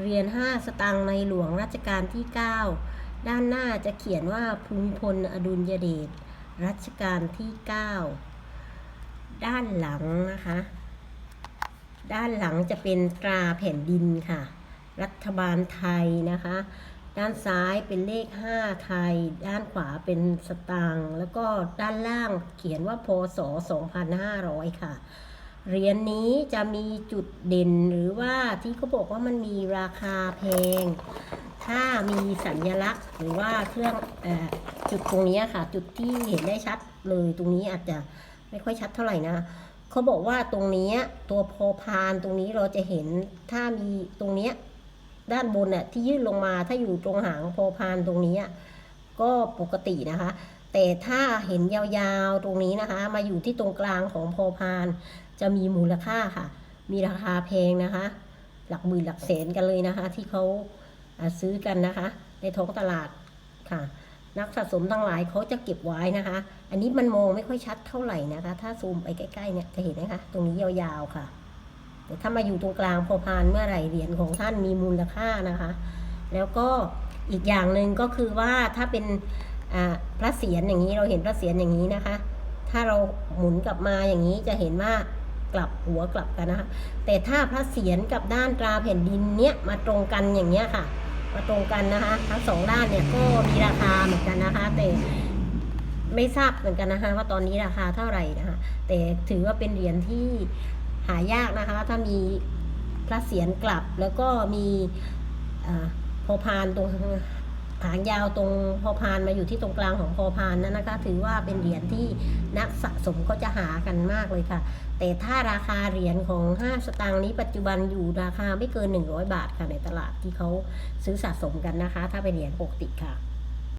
เหรียญ5สตางค์ในหลวงรัชกาลที่ 9 ด้านหน้าจะเขียนว่าภูมิพลอดุลยเดชรัชกาลที่ 9 ด้านหลังนะคะ ด้านหลังจะเป็นตราแผ่นดินค่ะ รัฐบาลไทยนะคะ ด้านซ้ายเป็นเลข 5 ไทย ด้านขวาเป็นสตางค์แล้วก็ด้านล่างเขียนว่าพศ 2500 ค่ะ เหรียญนี้จะมีจุดเด่นหรือว่าที่เขาบอกว่ามันมีราคาแพง ถ้ามีสัญลักษณ์ หรือว่าเครื่องอจุดตรงนี้ค่ะ จุดที่เห็นได้ชัดเลยตรงนี้อาจจะไม่ค่อยชัดเท่าไหร่นะเขาบอกว่าตรงนี้ตัวพอพานตรงนี้เราจะเห็นถ้ามีตรงนี้ด้านบนน่ะที่ยื่นลงมาถ้าอยู่ตรงหางพอพานตรงนี้ก็ปกตินะคะ แต่ถ้าเห็นยาวๆตรงนี้นะคะ มาอยู่ที่ตรงกลางของพอพาน จะมีมูลค่าค่ะ มีราคาแพงนะคะ หลักหมื่นหลักแสนกันเลยนะคะ ที่เขาาซื้อกันนะคะ ในท้องตลาดค่ะ นักสะสมทั้งหลายเขาจะเก็บไว้นะคะ อันนี้มันมองไม่ค่อยชัดเท่าไหร่นะคะ ถ้าซูมไปใกล้ๆเนี่ยจะเห็นไหมคะ ตรงนี้ยาวๆค่ะแต่ถ้ามาอยู่ตรงกลางพอพานเมื่อไหร่เหรียญของท่านมีมูลค่านะคะ แล้วก็อีกอย่างหนึ่งก็คือว่าถ้าเป็น พระเศียรอย่างนี้เราเห็นพระเศียรอย่างนี้นะคะ ถ้าเราหมุนกลับมาอย่างนี้จะเห็นว่ากลับหัวกลับกันนะคะแต่ถ้าพระเศียรกับด้านตราแผ่นดินเนี้ยมาตรงกันอย่างเนี้ยค่ะ มาตรงกันนะคะ ทั้งสองด้านเนี่ยก็มีราคาเหมือนกันนะคะ แต่ไม่ทราบเหมือนกันนะคะว่าตอนนี้ราคาเท่าไหร่นะคะ แต่ถือว่าเป็นเหรียญที่หายากนะคะ ถ้ามีพระเศียรกลับแล้วก็มีพอพานตรง หางยาวตรงพอพานมาอยู่ที่ตรงกลางของพอพานนั้นนะคะ ถือว่าเป็นเหรียญที่นักสะสมก็จะหากันมากเลยค่ะ แต่ถ้าราคาเหรียญของ 5 สตางค์นี้ปัจจุบันอยู่ราคาไม่เกิน 100 บาทค่ะในตลาดที่เขาซื้อสะสมกันนะคะ ถ้าเป็นเหรียญปกติค่ะ